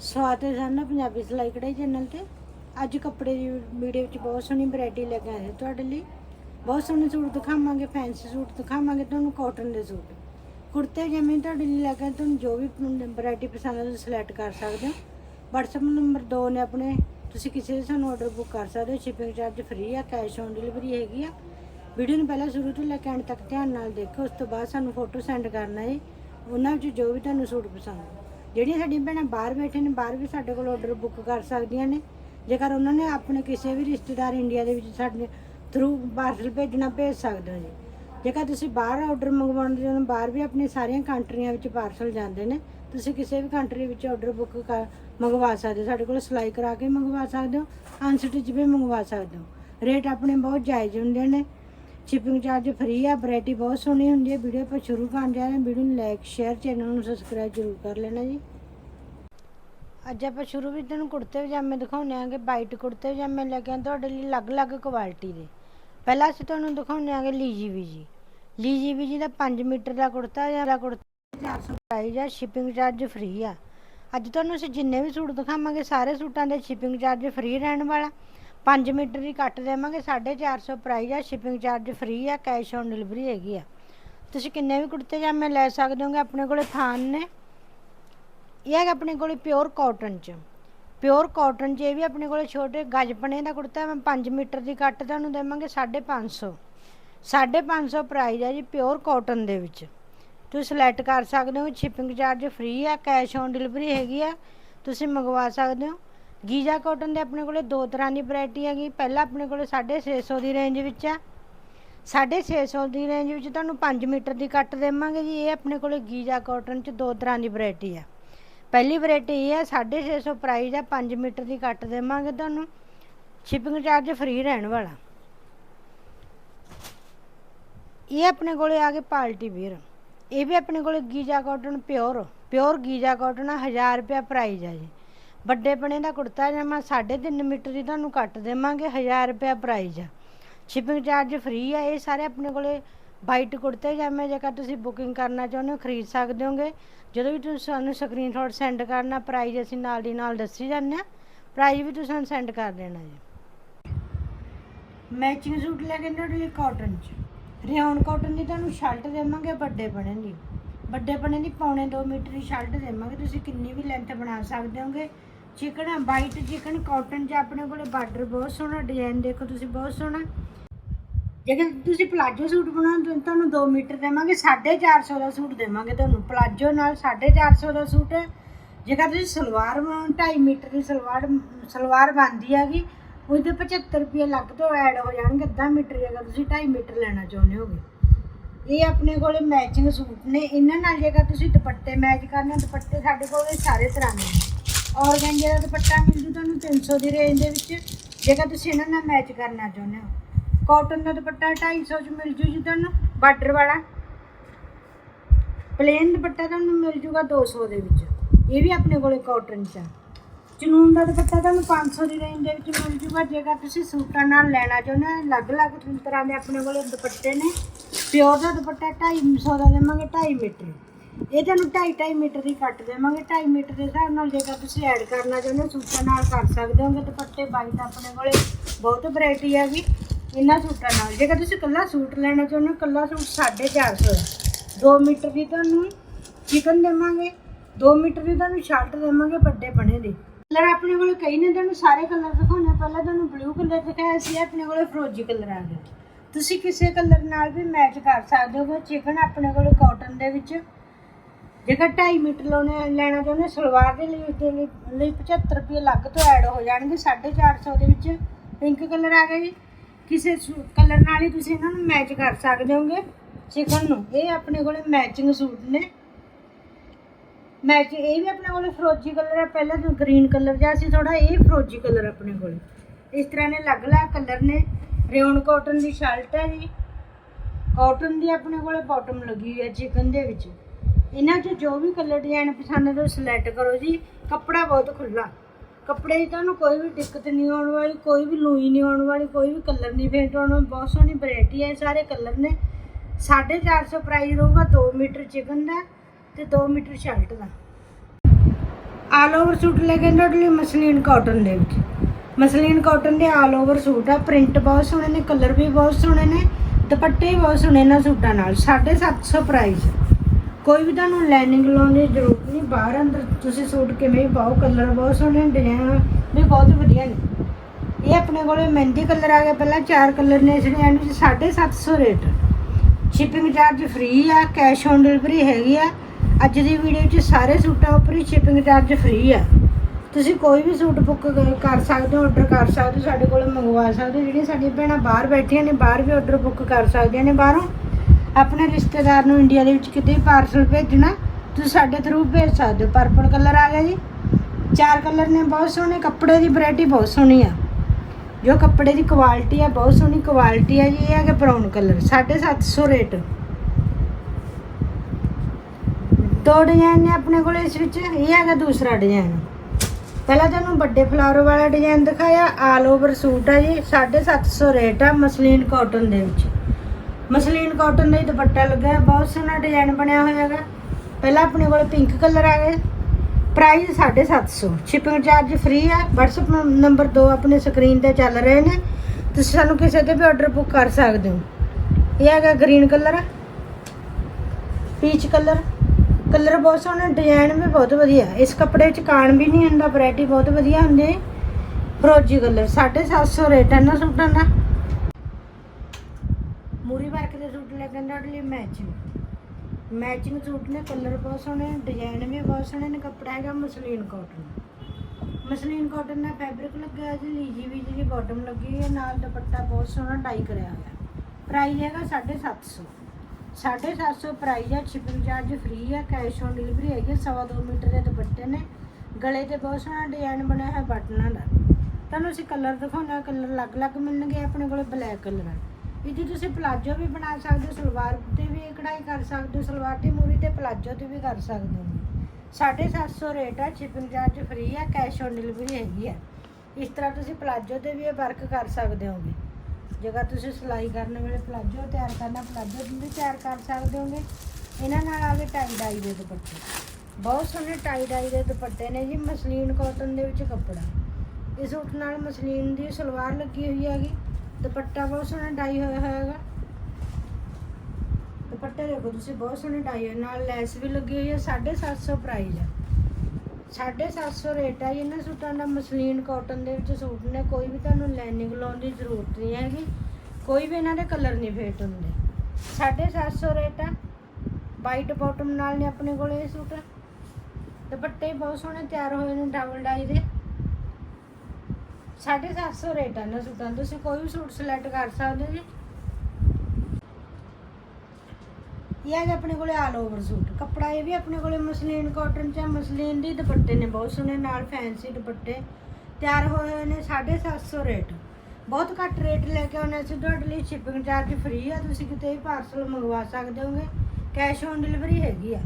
ਸਵਾਗਤ ਹੈ ਨਾ ਪੰਜਾਬੀ ਸਿਲਾਈ ਕਢਾਈ ਚੈਨਲ ਤੇ। ਅੱਜ ਕੱਪੜੇ ਦੀ ਵੀਡੀਓ ਵਿੱਚ ਬਹੁਤ ਸੋਹਣੀ ਵੈਰਾਈਟੀ ਲੈ ਕੇ ਆਏ ਹਾਂ ਤੁਹਾਡੇ ਲਈ। ਬਹੁਤ ਸੋਹਣੇ ਸੂਟ ਦਿਖਾਵਾਂਗੇ ਫੈਂਸੀ ਸੂਟ ਦਿਖਾਵਾਂਗੇ, ਤੁਹਾਨੂੰ ਕਾਟਨ ਦੇ ਸੂਟ। ਕੁੜਤੇ ਜਿਵੇਂ ਤੁਹਾਡੇ ਲਈ ਲੈ ਕੇ ਤੁਹਾਨੂੰ ਜੋ ਵੀ ਵੈਰਾਈਟੀ ਪਸੰਦ ਹੈ ਤੁਸੀਂ ਸਿਲੈਕਟ ਕਰ ਸਕਦੇ ਹੋ। WhatsApp ਨੰਬਰ 2 ਨੇ ਆਪਣੇ। ਤੁਸੀਂ ਕਿਸੇ ਦੇ ਸਾਨੂੰ ਆਰਡਰ ਬੁੱਕ ਕਰ ਸਕਦੇ ਹੋ। ਸ਼ਿਪਿੰਗ ਚਾਰਜ ਫ੍ਰੀ ਆ ਕੈਸ਼ ਔਨ ਡਿਲੀਵਰੀ ਹੈਗੀ ਆ। ਵੀਡੀਓ ਨੂੰ ਪਹਿਲਾਂ ਸ਼ੁਰੂ ਤੋਂ ਲੈ ਕੇ ਐਂਡ ਤੱਕ ਧਿਆਨ ਨਾਲ ਦੇਖੋ, ਉਸ ਤੋਂ ਬਾਅਦ ਸਾਨੂੰ ਫੋਟੋ ਸੈਂਡ ਕਰਨਾ ਹੈ। ਉਹਨਾਂ ਵਿੱਚ ਜੋ ਵੀ ਤੁਹਾਨੂੰ ਸੂਟ ਪਸੰਦ ਜਿਹੜੀਆਂ ਸਾਡੀਆਂ ਭੈਣਾਂ ਬਾਹਰ ਬੈਠੇ ਨੇ, ਬਾਹਰ ਵੀ ਸਾਡੇ ਕੋਲ ਆਰਡਰ ਬੁੱਕ ਕਰ ਸਕਦੀਆਂ ਨੇ। ਜੇਕਰ ਉਹਨਾਂ ਨੇ ਆਪਣੇ ਕਿਸੇ ਵੀ ਰਿਸ਼ਤੇਦਾਰ ਇੰਡੀਆ ਦੇ ਵਿੱਚ ਸਾਡੇ ਥਰੂ ਪਾਰਸਲ ਭੇਜਣਾ, ਭੇਜ ਸਕਦੇ ਹੋ ਜੀ। ਜੇਕਰ ਤੁਸੀਂ ਬਾਹਰ ਆਰਡਰ ਮੰਗਵਾਉਂਦੇ ਹੋ ਬਾਹਰ ਵੀ ਆਪਣੀ ਸਾਰੀਆਂ ਕੰਟਰੀਆਂ ਵਿੱਚ ਪਾਰਸਲ ਜਾਂਦੇ ਨੇ, ਤੁਸੀਂ ਕਿਸੇ ਵੀ ਕੰਟਰੀ ਵਿੱਚ ਆਰਡਰ ਬੁੱਕ ਕਰ, ਮੰਗਵਾ ਸਕਦੇ ਹੋ। ਸਾਡੇ ਕੋਲ ਸਿਲਾਈ ਕਰਾ ਕੇ ਮੰਗਵਾ ਸਕਦੇ ਹੋ ਅਨਸਟਿਚ ਵੀ ਮੰਗਵਾ ਸਕਦੇ ਹੋ। ਰੇਟ ਆਪਣੇ ਬਹੁਤ ਜਾਇਜ਼ ਹੁੰਦੇ ਨੇ। ਸ਼ਿਪਿੰਗ ਚਾਰਜ ਫ੍ਰੀ ਆ, ਵੈਰਾਈਟੀ ਬਹੁਤ ਸੋਹਣੀ ਹੁੰਦੀ ਹੈ ਵੀਡੀਓ ਆਪਾਂ ਸ਼ੁਰੂ ਕਰਨ ਜਾ ਰਹੇ ਹਾਂ। ਵੀਡੀਓ ਨੂੰ ਲਾਈਕ, ਸ਼ੇਅਰ, ਚੈਨਲ ਨੂੰ ਸਬਸਕ੍ਰਾਈਬ ਜ਼ਰੂਰ ਕਰ ਲੈਣਾ ਜੀ। ਅੱਜ ਆਪਾਂ ਸ਼ੁਰੂ ਵਿੱਚ ਤੁਹਾਨੂੰ ਕੁੜਤੇ ਪਜਾਮੇ ਦਿਖਾਉਂਦੇ ਆਂਗੇ ਵਾਈਟ ਕੁੜਤੇ ਪਜਾਮੇ ਲੈ ਕੇ ਆਏ ਤੁਹਾਡੇ ਲਈ ਅਲੱਗ-ਅਲੱਗ ਕੁਆਲਿਟੀ ਦੇ। ਪਹਿਲਾਂ ਅਸੀਂ ਤੁਹਾਨੂੰ ਦਿਖਾਉਂਦੇ ਆਂਗੇ ਲੀਜੀ ਵੀ ਜੀ ਲੀਜੀ ਵੀ ਜੀ ਦਾ 5 ਮੀਟਰ ਦਾ ਕੁੜਤਾ ਜਾਂ ਦਾ ਕੁੜਤਾ 400 ਪ੍ਰਾਈਸ ਆ ਸ਼ਿਪਿੰਗ ਚਾਰਜ ਫ੍ਰੀ ਆ। ਅੱਜ ਤੁਹਾਨੂੰ ਅਸੀਂ ਜਿੰਨੇ ਵੀ ਸੂਟ ਦਿਖਾਵਾਂਗੇ, ਸਾਰੇ ਸੂਟਾਂ ਦੇ ਸ਼ਿਪਿੰਗ ਚਾਰਜ ਫ੍ਰੀ ਰਹਿਣ ਵਾਲਾ। 5 ਮੀਟਰ ਦੀ ਕੱਟ ਦੇਵਾਂਗੇ 450 ਪ੍ਰਾਈਸ ਆ ਸ਼ਿਪਿੰਗ ਚਾਰਜ ਫ੍ਰੀ ਆ ਕੈਸ਼ ਔਨ ਡਿਲੀਵਰੀ ਹੈਗੀ ਆ। ਤੁਸੀਂ ਕਿੰਨੇ ਵੀ ਕੁੜਤੇ ਜਾਮੇ ਲੈ ਸਕਦੇ ਹੋਗੇ, ਆਪਣੇ ਕੋਲੇ ਥਾਨ ਨੇ। ਇਹ ਹੈਗਾ ਆਪਣੇ ਕੋਲੇ ਪਿਓਰ ਕਾਟਨ ਚ। ਪਿਓਰ ਕਾਟਨ ਚ ਇਹ ਵੀ ਆਪਣੇ ਕੋਲੇ ਛੋਟੇ ਗਜਪਣੇ ਦਾ ਕੁੜਤਾ, ਮੈਂ 5 ਮੀਟਰ ਦੀ ਕੱਟ ਤੁਹਾਨੂੰ ਦੇਵਾਂਗੇ 550 550 ਪ੍ਰਾਈਸ ਆ ਜੀ ਪਿਓਰ ਕਾਟਨ ਦੇ ਵਿੱਚ। ਤੁਸੀਂ ਸਿਲੈਕਟ ਕਰ ਸਕਦੇ ਹੋ ਸ਼ਿਪਿੰਗ ਚਾਰਜ ਫ੍ਰੀ ਆ ਕੈਸ਼ ਔਨ ਡਿਲੀਵਰੀ ਹੈਗੀ ਆ। ਤੁਸੀਂ ਮੰਗਵਾ ਸਕਦੇ ਹੋ। ਗੀਜਾ ਕਾਟਨ ਦੇ ਆਪਣੇ ਕੋਲੇ ਦੋ ਤਰ੍ਹਾਂ ਦੀ ਵੈਰਾਈਟੀ ਹੈਗੀ। ਪਹਿਲਾਂ ਆਪਣੇ ਕੋਲੇ 650 ਦੀ ਰੇਂਜ ਵਿੱਚ ਆ 650 ਦੀ ਰੇਂਜ ਵਿੱਚ ਤੁਹਾਨੂੰ 5 ਮੀਟਰ ਦੀ ਕੱਟ ਦੇਵਾਂਗੇ ਜੀ। ਇਹ ਆਪਣੇ ਕੋਲੇ ਗੀਜਾ ਕਾਟਨ ਚ ਦੋ ਤਰ੍ਹਾਂ ਦੀ ਵੈਰਾਈਟੀ ਆ ਪਹਿਲੀ ਵੈਰਾਈਟੀ ਇਹ ਹੈ 650 ਪ੍ਰਾਈਸ ਆ 5 ਮੀਟਰ ਦੀ ਕੱਟ ਦੇਵਾਂਗੇ ਤੁਹਾਨੂੰ। ਸ਼ਿਪਿੰਗ ਚਾਰਜ ਫ੍ਰੀ ਰਹਿਣ ਵਾਲਾ। ਇਹ ਆਪਣੇ ਕੋਲੇ ਆ ਕੇ ਪਾਲਟੀ ਵੇਅਰ। ਇਹ ਵੀ ਆਪਣੇ ਕੋਲੇ Giza cotton pure. Pure Giza cotton 1000 ਰੁਪਿਆ ਪ੍ਰਾਈਸ ਆ ਜੀ। ਵੱਡੇ ਪਣੇ ਦਾ ਕੁੜਤਾ ਜਮਾ 3.5 ਮੀਟਰ ਦੀ ਤੁਹਾਨੂੰ ਕੱਟ ਦੇਵਾਂਗੇ 1000 ਰੁਪਿਆ ਪ੍ਰਾਈਜ਼ ਆ। ਸ਼ਿਪਿੰਗ ਚਾਰਜ ਫ੍ਰੀ ਆ, ਇਹ ਸਾਰੇ ਆਪਣੇ ਕੋਲੇ ਵਾਈਟ ਕੁੜਤੇ ਜਾਮੇ ਜੇਕਰ ਤੁਸੀਂ ਬੁਕਿੰਗ ਕਰਨਾ ਚਾਹੁੰਦੇ ਹੋ, ਖਰੀਦ ਸਕਦੇ ਹੋਗੇ। ਜਦੋਂ ਵੀ ਤੁਸੀਂ ਸਾਨੂੰ ਸਕਰੀਨਸ਼ਾਟ ਸੈਂਡ ਕਰਨਾ ਪ੍ਰਾਈਜ਼ ਅਸੀਂ ਨਾਲ ਦੀ ਨਾਲ ਦੱਸੀ ਜਾਂਦੇ ਆ ਪ੍ਰਾਈਜ਼ ਵੀ ਤੁਸੀਂ ਸਾਨੂੰ ਸੈਂਡ ਕਰ ਦੇਣਾ ਜੀ। ਮੈਚਿੰਗ ਸੂਟ ਲੈ ਕੇ ਤੁਹਾਡੇ ਲਈ ਕਾਟਨ ਚ। ਰਿਓਨ ਕਾਟਨ ਦੀ ਤੁਹਾਨੂੰ ਸ਼ਰਟ ਦੇਵਾਂਗੇ ਵੱਡੇ ਪਣੇ ਦੀ। ਵੱਡੇ ਪਣੇ ਦੀ ਪੌਣੇ 2 ਮੀਟਰ ਦੀ ਸ਼ਰਟ ਦੇਵਾਂਗੇ। ਤੁਸੀਂ ਕਿੰਨੀ ਵੀ ਲੈਂਥ ਬਣਾ ਸਕਦੇ ਹੋਗੇ। ਚਿਕਨ ਵਾਈਟ ਚਿਕਨ ਕਾਟਨ ਚ ਆਪਣੇ ਕੋਲੇ ਬਾਰਡਰ ਬਹੁਤ ਸੋਹਣਾ ਡਿਜ਼ਾਈਨ ਦੇਖੋ ਤੁਸੀਂ, ਬਹੁਤ ਸੋਹਣਾ। ਜੇਕਰ ਤੁਸੀਂ ਪਲਾਜੋ ਸੂਟ ਬਣਾਉਂਦੇ ਤੁਹਾਨੂੰ 2 ਮੀਟਰ ਦੇਵਾਂਗੇ 450 ਦਾ ਸੂਟ ਦੇਵਾਂਗੇ ਤੁਹਾਨੂੰ। ਪਲਾਜੋ ਨਾਲ 450 ਦਾ ਸੂਟ ਹੈ। ਜੇਕਰ ਤੁਸੀਂ ਸਲਵਾਰ ਬਣਾਉਣ 2.5 ਮੀਟਰ ਦੀ ਸਲਵਾਰ ਸਲਵਾਰ ਬਣਦੀ ਹੈਗੀ, ਉਹਦੇ 75 ਰੁਪਏ ਲੱਗ ਤੋਂ ਐਡ ਹੋ ਜਾਣਗੇ। ਅੱਧਾ ਮੀਟਰ ਜੇਕਰ ਤੁਸੀਂ 2.5 ਮੀਟਰ ਲੈਣਾ ਚਾਹੁੰਦੇ ਹੋਗੇ। ਇਹ ਆਪਣੇ ਕੋਲੇ ਮੈਚਿੰਗ ਸੂਟ ਨੇ। ਇਹਨਾਂ ਨਾਲ ਜੇਕਰ ਤੁਸੀਂ ਦੁਪੱਟੇ ਮੈਚ ਕਰਨੇ ਦੁਪੱਟੇ ਸਾਡੇ ਕੋਲੇ ਸਾਰੇ ਤਰ੍ਹਾਂ ਦੇ ਨੇ। ਔਰਗੈਂਜੇ ਦਾ ਦੁਪੱਟਾ ਮਿਲ ਜੂ ਤੁਹਾਨੂੰ 300 ਦੀ ਰੇਂਜ ਦੇ ਵਿੱਚ। ਜੇਕਰ ਤੁਸੀਂ ਇਹਨਾਂ ਨਾਲ ਮੈਚ ਕਰਨਾ ਚਾਹੁੰਦੇ ਹੋ। ਕਾਟਨ ਦਾ ਦੁਪੱਟਾ 250 ਚ ਮਿਲ ਜੂ ਜੀ ਤੁਹਾਨੂੰ। ਬਾਰਡਰ ਵਾਲਾ। ਪਲੇਨ ਦੁਪੱਟਾ ਤੁਹਾਨੂੰ ਮਿਲ ਜੂਗਾ 200 ਦੇ ਵਿੱਚ। ਇਹ ਵੀ ਆਪਣੇ ਕੋਲੇ ਕਾਟਨ ਚ ਆ। ਚਨੂਨ ਦਾ ਦੁਪੱਟਾ ਤੁਹਾਨੂੰ 500 ਦੀ ਰੇਂਜ ਦੇ ਵਿੱਚ ਮਿਲ ਜੂਗਾ। ਜੇਕਰ ਤੁਸੀਂ ਸੂਟਾਂ ਨਾਲ ਲੈਣਾ ਚਾਹੁੰਦੇ ਹੋ, ਅਲੱਗ-ਅਲੱਗ ਤਰ੍ਹਾਂ ਦੇ ਆਪਣੇ ਕੋਲ ਦੁਪੱਟੇ ਨੇ। ਪਿਓਰ ਦਾ ਦੁਪੱਟਾ 250 ਦਾ ਦੇਵਾਂਗੇ 2.5 ਮੀਟਰ। ਇਹ ਤੁਹਾਨੂੰ 2.5 ਮੀਟਰ ਦੀ ਕੱਟ ਦੇਵਾਂਗੇ। 2.5 ਮੀਟਰ ਦੇ ਹਿਸਾਬ ਨਾਲ ਜੇਕਰ ਤੁਸੀਂ ਐਡ ਕਰਨਾ ਚਾਹੁੰਦੇ ਹੋ, ਸੂਟਾਂ ਨਾਲ ਕਰ ਸਕਦੇ ਹੋਗੇ। ਦੁਪੱਟੇ ਵਾਈਟ ਆਪਣੇ ਕੋਲੇ ਬਹੁਤ ਵੈਰਾਈਟੀ ਹੈਗੀ ਇਹਨਾਂ ਸੂਟਾਂ ਨਾਲ। ਜੇਕਰ ਤੁਸੀਂ ਕੱਲਾ ਸੂਟ ਲੈਣਾ ਚਾਹੁੰਦੇ ਹੋ ਕੱਲਾ ਸੂਟ 450 ਦਾ। 2 ਮੀਟਰ ਦੀ ਤੁਹਾਨੂੰ ਚਿਕਨ ਦੇਵਾਂਗੇ 2 ਮੀਟਰ ਦੀ ਤੁਹਾਨੂੰ ਸ਼ਰਟ ਦੇਵਾਂਗੇ ਵੱਡੇ ਬਣੇ ਦੀ। ਕਲਰ ਆਪਣੇ ਕੋਲ ਕਈ ਨੇ ਤੁਹਾਨੂੰ ਸਾਰੇ ਕਲਰ ਦਿਖਾਉਣੇ ਪਹਿਲਾਂ ਤੁਹਾਨੂੰ ਬਲੂ ਕਲਰ ਦਿਖਾਇਆ ਸੀ ਆਪਣੇ ਕੋਲ ਫਰੋਜੀ ਕਲਰ ਆ ਗਿਆ ਤੁਸੀਂ ਕਿਸੇ ਕਲਰ ਨਾਲ ਵੀ ਮੈਚ ਕਰ ਸਕਦੇ ਹੋ। ਚਿਕਨ ਆਪਣੇ ਕੋਲ ਕਾਟਨ ਦੇ ਵਿੱਚ। ਜੇਕਰ 2.5 ਮੀਟਰ ਲਾਉਣੇ ਲੈਣਾ ਚਾਹੁੰਦੇ ਹੋ, ਸਲਵਾਰ ਦੇ ਲਈ ਦੇ ਲਈ ਲਈ 75 ਰੁਪਏ ਅਲੱਗ ਤੋਂ ਐਡ ਹੋ ਜਾਣਗੇ। 450 ਦੇ ਵਿੱਚ ਪਿੰਕ ਕਲਰ ਆ ਗਿਆ ਜੀ। ਕਿਸੇ ਕਲਰ ਨਾਲ ਹੀ ਤੁਸੀਂ ਇਹਨਾਂ ਨੂੰ ਮੈਚ ਕਰ ਸਕਦੇ ਹੋਗੇ। ਚਿਕਨ ਨੂੰ। ਇਹ ਆਪਣੇ ਕੋਲੇ ਮੈਚਿੰਗ ਸੂਟ ਨੇ। ਮੈਚ ਇਹ ਵੀ ਆਪਣੇ ਕੋਲ ਫਰੋਜੀ ਕਲਰ ਹੈ ਪਹਿਲਾਂ ਤੋਂ ਗ੍ਰੀਨ ਕਲਰ ਜਿਹਾ ਸੀ ਥੋੜਾ ਇਹ ਫਰੋਜੀ ਕਲਰ ਆਪਣੇ ਕੋਲ। ਇਸ ਤਰ੍ਹਾਂ ਨੇ ਅਲੱਗ-ਅਲੱਗ ਕਲਰ ਨੇ। ਰਿਓਨ ਕਾਟਨ ਦੀ ਸ਼ਰਟ ਹੈ ਜੀ। ਕਾਟਨ ਦੀ ਆਪਣੇ ਕੋਲ ਬਾਟਮ ਲੱਗੀ ਹੋਈ ਹੈ ਚਿਕਨ ਦੇ ਵਿੱਚ। ਇਹਨਾਂ 'ਚ ਜੋ ਵੀ ਕਲਰ ਡਿਜ਼ਾਈਨ ਪਸੰਦ ਹੈ ਤੁਸੀਂ ਸਿਲੈਕਟ ਕਰੋ ਜੀ। ਕੱਪੜਾ ਬਹੁਤ ਖੁੱਲਾ ਕੱਪੜੇ 'ਚ ਤੁਹਾਨੂੰ ਕੋਈ ਵੀ ਦਿੱਕਤ ਨਹੀਂ ਆਉਣ ਵਾਲੀ, ਕੋਈ ਵੀ ਲੂਈ ਨਹੀਂ ਆਉਣ ਵਾਲੀ, ਕੋਈ ਵੀ ਕਲਰ ਨਹੀਂ ਫੇਂਟ ਹੋਣਾ ਬਹੁਤ ਸੋਹਣੀ ਵੈਰਾਈਟੀ ਹੈ ਸਾਰੇ ਕਲਰ ਨੇ। 450 ਪ੍ਰਾਈਸ ਰਹੂਗਾ 2 ਮੀਟਰ ਚਿਕਨ ਦਾ। ਤੇ 2 ਮੀਟਰ ਸ਼ਰਟ ਦਾ ਆਲ ਓਵਰ ਸੂਟ ਲੈ ਕੇ ਤੁਹਾਡੇ ਲਈ ਮਸਲੀਨ ਕਾਟਨ ਦੇ ਵਿੱਚ। ਮਸਲੀਨ ਕਾਟਨ ਦੇ ਆਲ ਓਵਰ ਸੂਟ ਆ ਪ੍ਰਿੰਟ ਬਹੁਤ ਸੋਹਣੇ ਨੇ ਕਲਰ ਵੀ ਬਹੁਤ ਸੋਹਣੇ ਨੇ, ਦੁਪੱਟੇ ਵੀ ਬਹੁਤ ਸੋਹਣੇ ਇਹਨਾਂ ਸੂਟਾਂ ਨਾਲ 750 ਪ੍ਰਾਈਸ ਕੋਈ ਵੀ ਤੁਹਾਨੂੰ ਲਾਈਨਿੰਗ ਲਾਉਣ ਦੀ ਜ਼ਰੂਰਤ ਨਹੀਂ, ਬਾਹਰ ਅੰਦਰ ਤੁਸੀਂ ਸੂਟ ਕਿਵੇਂ ਵੀ ਪਾਓ ਕਲਰ ਬਹੁਤ ਸੋਹਣੇ ਡਿਜ਼ਾਈਨ ਵੀ ਬਹੁਤ ਵਧੀਆ ਨੇ। ਇਹ ਆਪਣੇ ਕੋਲੇ ਮਹਿੰਦੀ ਕਲਰ ਆ ਗਿਆ ਪਹਿਲਾਂ ਚਾਰ ਕਲਰ ਨੇ, ਇਸ ਡਿਜ਼ਾਈਨ ਵਿੱਚ 750 ਰੇਟ ਸ਼ਿਪਿੰਗ ਚਾਰਜ ਫ੍ਰੀ ਆ ਕੈਸ਼ ਔਨ ਡਿਲੀਵਰੀ ਹੈਗੀ ਆ ਅੱਜ ਦੀ ਵੀਡੀਓ 'ਚ ਸਾਰੇ ਸੂਟਾਂ ਉੱਪਰ ਹੀ ਸ਼ਿਪਿੰਗ ਚਾਰਜ ਫ੍ਰੀ ਆ। ਤੁਸੀਂ ਕੋਈ ਵੀ ਸੂਟ ਬੁੱਕ ਕਰ ਸਕਦੇ ਹੋ ਆਰਡਰ ਕਰ ਸਕਦੇ ਹੋ, ਸਾਡੇ ਕੋਲ ਮੰਗਵਾ ਸਕਦੇ ਹੋ। ਜਿਹੜੀਆਂ ਸਾਡੀਆਂ ਭੈਣਾਂ ਬਾਹਰ ਬੈਠੀਆਂ ਨੇ, ਬਾਹਰ ਵੀ ਆਰਡਰ ਬੁੱਕ ਕਰ ਸਕਦੀਆਂ ਨੇ। ਬਾਹਰੋਂ ਆਪਣੇ ਰਿਸ਼ਤੇਦਾਰ ਨੂੰ ਇੰਡੀਆ ਦੇ ਵਿੱਚ ਕਿਤੇ ਪਾਰਸਲ ਭੇਜਣਾ, ਤੁਸੀਂ ਸਾਡੇ ਥਰੂ ਭੇਜ ਸਕਦੇ ਹੋ। ਪਰਪਲ ਕਲਰ ਆ ਗਿਆ ਜੀ। ਚਾਰ ਕਲਰ ਨੇ, ਬਹੁਤ ਸੋਹਣੇ। ਕੱਪੜੇ ਦੀ ਵੈਰਾਈਟੀ ਬਹੁਤ ਸੋਹਣੀ ਆ। ਜੋ ਕੱਪੜੇ ਦੀ ਕੁਆਲਿਟੀ ਆ, ਬਹੁਤ ਸੋਹਣੀ ਕੁਆਲਿਟੀ ਆ ਜੀ। ਇਹ ਹੈਗਾ ਬ੍ਰਾਊਨ ਕਲਰ 750 ਰੇਟ। ਦੋ ਡਿਜ਼ਾਈਨ ਨੇ ਆਪਣੇ ਕੋਲ ਇਸ ਵਿੱਚ, ਇਹ ਹੈਗਾ ਦੂਸਰਾ ਡਿਜ਼ਾਈਨ। ਪਹਿਲਾਂ ਤੁਹਾਨੂੰ ਵੱਡੇ ਫਲਾਵਰ ਵਾਲਾ ਡਿਜ਼ਾਈਨ ਦਿਖਾਇਆ, ਆਲ ਓਵਰ ਸੂਟ ਆ ਜੀ 750 ਰੇਟ ਆ ਮਸਲੀਨ ਕਾਟਨ ਦੇ ਵਿੱਚ। ਮਸਲੀਨ ਕਾਟਨ ਦਾ ਹੀ ਦੁਪੱਟਾ ਲੱਗਾ ਹੈ ਬਹੁਤ ਸੋਹਣਾ ਡਿਜ਼ਾਈਨ ਬਣਿਆ ਹੋਇਆ ਹੈਗਾ। ਪਹਿਲਾਂ ਆਪਣੇ ਕੋਲ ਪਿੰਕ ਕਲਰ ਆ ਗਿਆ ਪ੍ਰਾਈਸ 750 ਸ਼ਿਪਿੰਗ ਚਾਰਜ ਫ੍ਰੀ ਆ, WhatsApp ਨੰਬਰ 2 ਆਪਣੇ ਸਕਰੀਨ ਤੇ ਚੱਲ ਰਹੇ ਨੇ। ਤੁਸੀਂ ਸਾਨੂੰ ਕਿਸੇ ਤੇ ਵੀ ਆਰਡਰ ਬੁੱਕ ਕਰ ਸਕਦੇ ਹੋ। ਇਹ ਹੈਗਾ green colour peach colour. Colour ਬਹੁਤ ਸੋਹਣਾ ਡਿਜ਼ਾਈਨ ਵੀ ਬਹੁਤ ਵਧੀਆ। ਇਸ ਕੱਪੜੇ ਵਿੱਚ ਕਾਣ ਵੀ ਨਹੀਂ ਹੁੰਦਾ ਵੈਰਾਈਟੀ ਬਹੁਤ ਵਧੀਆ ਹੁੰਦੀ ਫਰੋਜੀ ਕਲਰ 750 ਰੇਟ ਹੈ ਨਾ ਸੂਟਾਂ ਦਾ। ਮੂਰੀ ਵਰਕ ਦੇ ਸੂਟ ਲੈ ਕੇ ਤੁਹਾਡੇ ਲਈ ਮੈਚਿੰਗ ਮੈਚਿੰਗ ਸੂਟ ਨੇ ਕਲਰ ਬਹੁਤ ਸੋਹਣੇ ਡਿਜ਼ਾਈਨ ਵੀ ਬਹੁਤ ਸੋਹਣੇ ਨੇ, ਕੱਪੜਾ ਹੈਗਾ ਮਸਲੀਨ ਕਾਟਨ ਮਸਲੀਨ ਕਾਟਨ ਦਾ ਫੈਬਰਿਕ ਲੱਗਿਆ ਜੀ, ਲੀਜੀ ਵੀ ਜਿਹੜੀ ਬਾਟਮ ਲੱਗੀ ਹੈ, ਨਾਲ ਦੁਪੱਟਾ ਬਹੁਤ ਸੋਹਣਾ ਟਾਈ ਕਰਿਆ ਹੋਇਆ। ਪ੍ਰਾਈਸ ਹੈਗਾ 750 750 ਪ੍ਰਾਈਸ ਹੈ ਸ਼ਿਪਿੰਗ ਚਾਰਜ ਫ੍ਰੀ ਹੈ ਕੈਸ਼ ਔਨ ਡਿਲੀਵਰੀ ਹੈਗੀ ਸਵਾ ਦੋ ਮੀਟਰ ਦੇ ਦੁਪੱਟੇ ਨੇ। ਗਲੇ ਤੇ ਬਹੁਤ ਸੋਹਣਾ ਡਿਜ਼ਾਈਨ ਬਣਿਆ ਹੋਇਆ ਬਟਨਾਂ ਦਾ। ਤੁਹਾਨੂੰ ਅਸੀਂ ਕਲਰ ਦਿਖਾਉਣਾ ਕਲਰ ਅਲੱਗ-ਅਲੱਗ ਮਿਲਣਗੇ ਆਪਣੇ ਕੋਲ ਬਲੈਕ ਕਲਰ ਹੈ ਇਹਦੀ ਤੁਸੀਂ ਪਲਾਜੋ ਵੀ ਬਣਾ ਸਕਦੇ ਹੋ, ਸਲਵਾਰ ਤੇ ਵੀ ਕਢਾਈ ਕਰ ਸਕਦੇ ਹੋ, ਸਲਵਾਰ ਦੀ ਮੂਰੀ ਤੇ ਪਲਾਜੋ ਤੇ ਵੀ ਕਰ ਸਕਦੇ ਹੋ। 750 ਰੇਟ ਹੈ ਸ਼ਿਪਿੰਗ ਚਾਰਜ ਫ੍ਰੀ ਹੈ ਕੈਸ਼ ਔਨ ਡਿਲੀਵਰੀ ਹੈਗੀ ਹੈ ਇਸ ਤਰ੍ਹਾਂ ਤੁਸੀਂ ਪਲਾਜੋ ਤੇ ਵੀ ਇਹ ਵਰਕ ਕਰ ਸਕਦੇ ਹੋਗੇ। ਜੇਕਰ ਤੁਸੀਂ ਸਿਲਾਈ ਕਰਨ ਵੇਲੇ ਪਲਾਜੋ ਤਿਆਰ ਕਰਨਾ, ਪਲਾਜੋ ਵੀ ਤਿਆਰ ਕਰ ਸਕਦੇ ਹੋਗੇ। ਇਹਨਾਂ ਨਾਲ ਆ ਗਏ ਟਾਈ ਡਾਈ ਦੇ ਦੁਪੱਟੇ। ਬਹੁਤ ਸੋਹਣੇ ਟਾਈ ਡਾਈ ਦੇ ਦੁਪੱਟੇ ਨੇ ਜੀ, ਮਸਲੀਨ ਕਾਟਨ ਦੇ ਵਿੱਚ ਕੱਪੜਾ। ਇਸ ਉੱਟ ਨਾਲ ਮਸਲੀਨ ਦੀ ਸਲਵਾਰ ਲੱਗੀ ਹੋਈ ਹੈਗੀ। ਦੁਪੱਟਾ ਬਹੁਤ ਸੋਹਣਾ ਡਾਈ ਹੋਇਆ ਹੋਇਆ ਹੈਗਾ ਦੁਪੱਟੇ ਦੇਖੋ ਤੁਸੀਂ, ਬਹੁਤ ਸੋਹਣੇ ਡਾਈ ਹੋਏ। ਨਾਲ ਲੈਸ ਵੀ ਲੱਗੀ ਹੋਈ ਹੈ 750 ਪ੍ਰਾਈਸ ਹੈ 750 ਰੇਟ ਆ ਜੀ, ਇਹਨਾਂ ਸੂਟਾਂ ਦਾ ਮਸਲੀਨ ਕਾਟਨ ਦੇ ਵਿੱਚ ਸੂਟ ਨੇ, ਕੋਈ ਵੀ ਤੁਹਾਨੂੰ ਲਾਈਨਿੰਗ ਲਾਉਣ ਦੀ ਜ਼ਰੂਰਤ ਨਹੀਂ ਹੈਗੀ, ਕੋਈ ਵੀ ਇਹਨਾਂ ਦੇ ਕਲਰ ਨਹੀਂ ਫੇਟ ਹੁੰਦੇ। 750 ਰੇਟ ਆ ਵਾਈਟ ਬਾਟਮ ਨਾਲ ਨੇ ਆਪਣੇ ਕੋਲ ਇਹ ਸੂਟ। ਦੁਪੱਟੇ ਬਹੁਤ ਸੋਹਣੇ ਤਿਆਰ ਹੋਏ ਨੇ ਡਬਲ ਡਾਈ ਦੇ। 750 ਰੇਟ ਆ ਇਹਨਾਂ ਸੂਟਾਂ ਦਾ। ਤੁਸੀਂ ਕੋਈ ਵੀ ਸੂਟ ਸਿਲੈਕਟ ਕਰ ਸਕਦੇ ਜੀ। ਇਹ ਗਿਆ ਆਪਣੇ ਕੋਲੇ ਆਲ ਓਵਰ ਸੂਟ। ਕੱਪੜਾ ਇਹ ਵੀ ਆਪਣੇ ਕੋਲੇ ਮਸਲੀਨ ਕਾਟਨ ਚ ਮਸਲੀਨ ਦੀ ਦੁਪੱਟੇ ਨੇ ਬਹੁਤ ਸੋਹਣੇ, ਨਾਲ ਫੈਂਸੀ ਦੁਪੱਟੇ। ਤਿਆਰ ਹੋਏ ਹੋਏ ਨੇ 750 ਰੇਟ। ਬਹੁਤ ਘੱਟ ਰੇਟ ਲੈ ਕੇ ਆਉਣਾ ਸੀ ਤੁਹਾਡੇ ਲਈ ਸ਼ਿਪਿੰਗ ਚਾਰਜ ਫ੍ਰੀ ਆ, ਤੁਸੀਂ ਕਿਤੇ ਵੀ ਪਾਰਸਲ ਮੰਗਵਾ ਸਕਦੇ ਹੋਗੇ। ਕੈਸ਼ ਔਨ ਡਿਲੀਵਰੀ ਹੈਗੀ ਆ।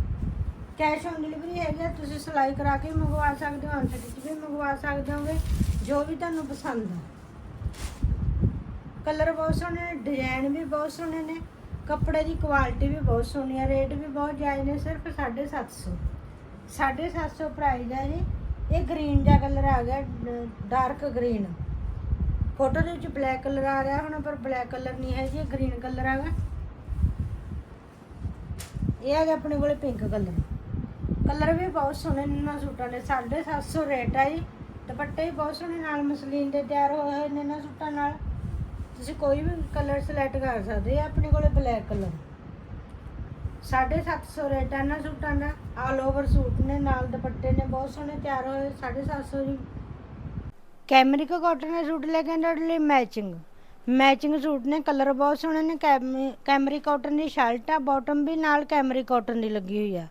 ਕੈਸ਼ ਔਨ ਡਿਲੀਵਰੀ ਹੈਗੀ ਆ, ਤੁਸੀਂ ਸਿਲਾਈ ਕਰਾ ਕੇ ਮੰਗਵਾ ਸਕਦੇ ਹੋ ਅਨਸਟਿਚ ਵੀ ਮੰਗਵਾ ਸਕਦੇ ਹੋਗੇ, ਜੋ ਵੀ ਤੁਹਾਨੂੰ ਪਸੰਦ ਆ। ਕਲਰ ਬਹੁਤ ਸੋਹਣੇ ਨੇ ਡਿਜ਼ਾਈਨ ਵੀ ਬਹੁਤ ਸੋਹਣੇ ਨੇ। ਕੱਪੜੇ ਦੀ ਕੁਆਲਿਟੀ ਵੀ ਬਹੁਤ ਸੋਹਣੀ ਹੈ ਰੇਟ ਵੀ ਬਹੁਤ ਜਾਇਜ਼ ਨੇ, ਸਿਰਫ 750 750 ਪ੍ਰਾਈਸ ਹੈ ਜੀ। ਇਹ ਗ੍ਰੀਨ ਜਿਹਾ ਕਲਰ ਆ ਗਿਆ ਡਾਰਕ ਗ੍ਰੀਨ ਫੋਟੋ ਦੇ ਵਿੱਚ ਬਲੈਕ ਕਲਰ ਆ ਰਿਹਾ ਹੁਣ, ਪਰ ਬਲੈਕ ਕਲਰ ਨਹੀਂ ਹੈ ਜੀ, ਇਹ ਗ੍ਰੀਨ ਕਲਰ ਆ ਗਿਆ। ਇਹ ਹੈਗਾ ਆਪਣੇ ਕੋਲੇ ਪਿੰਕ ਕਲਰ ਕਲਰ ਵੀ ਬਹੁਤ ਸੋਹਣੇ ਨੇ ਇਹਨਾਂ ਸੂਟਾਂ ਦੇ 750 ਰੇਟ ਹੈ ਜੀ। ਦੁਪੱਟੇ ਵੀ ਬਹੁਤ ਸੋਹਣੇ ਨਾਲ ਮਸਲੀਨ ਦੇ ਤਿਆਰ ਹੋਏ ਹੋਏ ਨੇ ਇਹਨਾਂ ਸੂਟਾਂ ਨਾਲ। ਤੁਸੀਂ ਕੋਈ ਵੀ ਕਲਰ ਸਿਲੈਕਟ ਕਰ ਸਕਦੇ ਆ, ਆਪਣੇ ਕੋਲੇ ਬਲੈਕ ਕਲਰ 750 ਰੇਟ ਹੈ ਇਹਨਾਂ ਸੂਟਾਂ ਦਾ। ਆਲ ਓਵਰ ਸੂਟ ਨੇ, ਨਾਲ ਦੁਪੱਟੇ ਨੇ, ਬਹੁਤ ਸੋਹਣੇ, ਤਿਆਰ ਹੋਏ 750 ਦੀ। ਕੈਮਰਿਕ ਕਾਟਨ ਦੇ ਸੂਟ ਲੈ ਕੇ ਤੁਹਾਡੇ ਲਈ ਮੈਚਿੰਗ ਮੈਚਿੰਗ ਸੂਟ ਨੇ ਕਲਰ ਬਹੁਤ ਸੋਹਣੇ ਨੇ ਕੈਮਰਿਕ ਕਾਟਨ ਦੀ ਸ਼ਰਟ ਆ ਬਾਟਮ ਵੀ ਨਾਲ ਕੈਮਰਿਕ ਕਾਟਨ ਦੀ ਲੱਗੀ ਹੋਈ ਆ।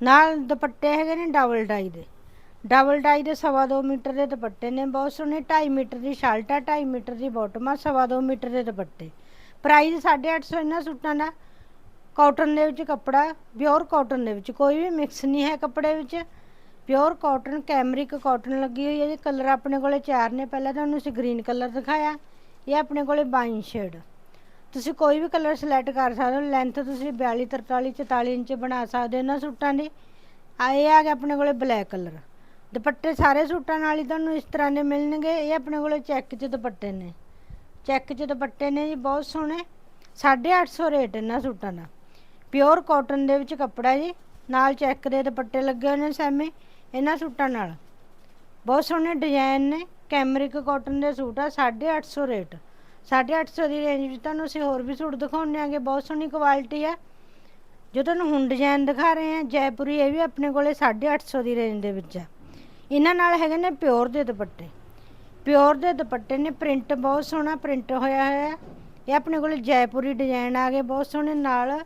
ਨਾਲ ਦੁਪੱਟੇ ਹੈਗੇ ਨੇ ਡਬਲ ਡਾਈ ਦੇ। ਡਬਲ ਡਾਈ ਦੇ ਸਵਾ ਦੋ ਮੀਟਰ ਦੇ ਦੁਪੱਟੇ ਨੇ, ਬਹੁਤ ਸੋਹਣੇ 2.5 ਮੀਟਰ ਦੀ ਸ਼ਰਟ ਆ 2.5 ਮੀਟਰ ਦੀ ਬਾਟਮ ਆ, ਸਵਾ ਦੋ ਮੀਟਰ ਦੇ ਦੁਪੱਟੇ। ਪ੍ਰਾਈਸ 850 ਇਹਨਾਂ ਸੂਟਾਂ ਦਾ। ਕਾਟਨ ਦੇ ਵਿੱਚ ਕੱਪੜਾ ਪਿਓਰ ਕਾਟਨ ਦੇ ਵਿੱਚ, ਕੋਈ ਵੀ ਮਿਕਸ ਨਹੀਂ ਹੈ ਕੱਪੜੇ ਵਿੱਚ। ਪਿਓਰ ਕਾਟਨ ਕੈਮਰਿਕ ਕਾਟਨ ਲੱਗੀ ਹੋਈ ਹੈ ਜੀ ਕਲਰ ਆਪਣੇ ਕੋਲੇ ਚਾਰ ਨੇ, ਪਹਿਲਾਂ ਤੁਹਾਨੂੰ ਅਸੀਂ ਗ੍ਰੀਨ ਕਲਰ ਦਿਖਾਇਆ, ਇਹ ਆਪਣੇ ਕੋਲੇ ਬਾਈਨ ਸ਼ੇਡ ਤੁਸੀਂ ਕੋਈ ਵੀ ਕਲਰ ਸਿਲੈਕਟ ਕਰ ਸਕਦੇ ਹੋ ਲੈਂਥ ਤੁਸੀਂ 42 43 44 ਇੰਚ ਬਣਾ ਸਕਦੇ ਹੋ ਇਹਨਾਂ ਸੂਟਾਂ ਦੀ। ਆ ਇਹ ਆ ਗਿਆ ਆਪਣੇ ਕੋਲੇ ਬਲੈਕ ਕਲਰ ਦੁਪੱਟੇ ਸਾਰੇ ਸੂਟਾਂ ਨਾਲ ਹੀ ਤੁਹਾਨੂੰ ਇਸ ਤਰ੍ਹਾਂ ਦੇ ਮਿਲਣਗੇ। ਇਹ ਆਪਣੇ ਕੋਲ ਚੈੱਕ 'ਚ ਦੁਪੱਟੇ ਨੇ। ਚੈੱਕ 'ਚ ਦੁਪੱਟੇ ਨੇ ਜੀ, ਬਹੁਤ ਸੋਹਣੇ। 850 ਰੇਟ ਇਹਨਾਂ ਸੂਟਾਂ ਦਾ। ਪਿਓਰ ਕਾਟਨ ਦੇ ਵਿੱਚ ਕੱਪੜਾ ਜੀ। ਨਾਲ ਚੈੱਕ ਦੇ ਦੁਪੱਟੇ ਲੱਗੇ ਹੋਏ ਨੇ ਸੈਮੇ, ਇਹਨਾਂ ਸੂਟਾਂ ਨਾਲ। ਬਹੁਤ ਸੋਹਣੇ ਡਿਜ਼ਾਈਨ ਨੇ। ਕੈਮਰਿਕ ਕਾਟਨ ਦੇ ਸੂਟ ਆ 850 ਰੇਟ। 850 ਦੀ ਰੇਂਜ ਵਿੱਚ ਤੁਹਾਨੂੰ ਅਸੀਂ ਹੋਰ ਵੀ ਸੂਟ ਦਿਖਾਉਂਦੇ ਆਂਗੇ। ਬਹੁਤ ਸੋਹਣੀ ਕੁਆਲਿਟੀ ਆ। ਜੋ ਤੁਹਾਨੂੰ ਹੁਣ ਡਿਜ਼ਾਈਨ ਦਿਖਾ ਰਹੇ ਆ, ਜੈਪੁਰੀ, ਇਹ ਵੀ ਆਪਣੇ ਕੋਲੇ 850 ਦੀ ਰੇਂਜ ਦੇ ਵਿੱਚ ਆ। ਇਹਨਾਂ ਨਾਲ ਹੈਗੇ ਨੇ ਪਿਓਰ ਦੇ ਦੁਪੱਟੇ। ਪਿਓਰ ਦੇ ਦੁਪੱਟੇ ਨੇ, ਪ੍ਰਿੰਟ ਬਹੁਤ ਸੋਹਣਾ ਪ੍ਰਿੰਟ ਹੋਇਆ ਹੋਇਆ ਇਹ ਆਪਣੇ ਕੋਲ ਜੈਪੁਰੀ ਡਿਜ਼ਾਈਨ ਆ ਗਏ, ਬਹੁਤ ਸੋਹਣੇ ਨਾਲ।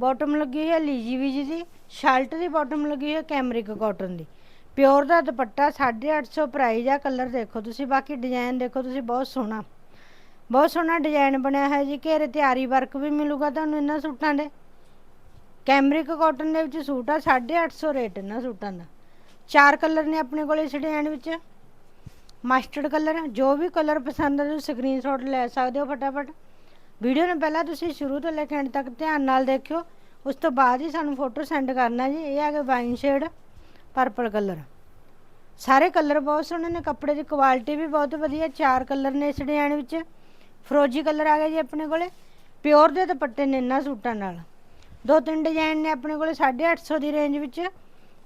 ਬਾਟਮ ਲੱਗੀ ਹੋਈ ਹੈ ਲੀਜੀ ਵੀਜੀ ਦੀ, ਸ਼ਰਟ ਦੀ ਬਾਟਮ ਲੱਗੀ ਹੋਈ ਹੈ ਕੈਮਰਿਕ ਕਾਟਨ ਦੀ। ਪਿਓਰ ਦਾ ਦੁਪੱਟਾ 850 ਪ੍ਰਾਈਸ ਆ, ਕਲਰ ਦੇਖੋ ਤੁਸੀਂ, ਬਾਕੀ ਡਿਜ਼ਾਈਨ ਦੇਖੋ ਤੁਸੀਂ, ਬਹੁਤ ਸੋਹਣਾ। ਬਹੁਤ ਸੋਹਣਾ ਡਿਜ਼ਾਈਨ ਬਣਿਆ ਹੈ ਜੀ, ਘੇਰੇ ਤੇ ਆਰੀ ਵਰਕ ਵੀ ਮਿਲੂਗਾ ਤੁਹਾਨੂੰ ਇਹਨਾਂ ਸੂਟਾਂ ਦੇ। ਕੈਮਰਿਕ ਕਾਟਨ ਦੇ ਵਿੱਚ ਸੂਟ ਆ 850 ਰੇਟ ਇਹਨਾਂ ਸੂਟਾਂ ਦਾ। ਚਾਰ ਕਲਰ ਨੇ ਆਪਣੇ ਕੋਲ ਇਸ ਡਿਜ਼ਾਈਨ ਵਿੱਚ। ਮਸਟਰਡ ਕਲਰ, ਜੋ ਵੀ ਕਲਰ ਪਸੰਦ ਆ ਤੁਸੀਂ ਸਕਰੀਨਸ਼ਾਟ ਲੈ ਸਕਦੇ ਹੋ ਫਟਾਫਟ। ਵੀਡੀਓ ਨੂੰ ਪਹਿਲਾਂ ਤੁਸੀਂ ਸ਼ੁਰੂ ਤੋਂ ਲੈ ਕੇ ਐਂਡ ਤੱਕ ਧਿਆਨ ਨਾਲ ਦੇਖਿਓ। ਉਸ ਤੋਂ ਬਾਅਦ ਹੀ ਸਾਨੂੰ ਫੋਟੋ ਸੈਂਡ ਕਰਨਾ ਜੀ। ਇਹ ਆ ਗਿਆ ਵਾਈਨ ਸ਼ੇਡ ਪਰਪਲ ਕਲਰ। ਸਾਰੇ ਕਲਰ ਬਹੁਤ ਸੋਹਣੇ ਨੇ, ਕੱਪੜੇ ਦੀ ਕੁਆਲਿਟੀ ਵੀ ਬਹੁਤ ਵਧੀਆ। ਚਾਰ ਕਲਰ ਨੇ ਇਸ ਡਿਜ਼ਾਈਨ ਵਿੱਚ। ਫਰੋਜੀ ਕਲਰ ਆ ਗਿਆ ਜੀ ਆਪਣੇ ਕੋਲੇ। ਪਿਓਰ ਦੇ ਦੁਪੱਟੇ ਨੇ ਇਹਨਾਂ ਸੂਟਾਂ ਨਾਲ। ਦੋ ਤਿੰਨ ਡਿਜ਼ਾਈਨ ਨੇ ਆਪਣੇ ਕੋਲੇ 850 ਦੀ ਰੇਂਜ ਵਿੱਚ।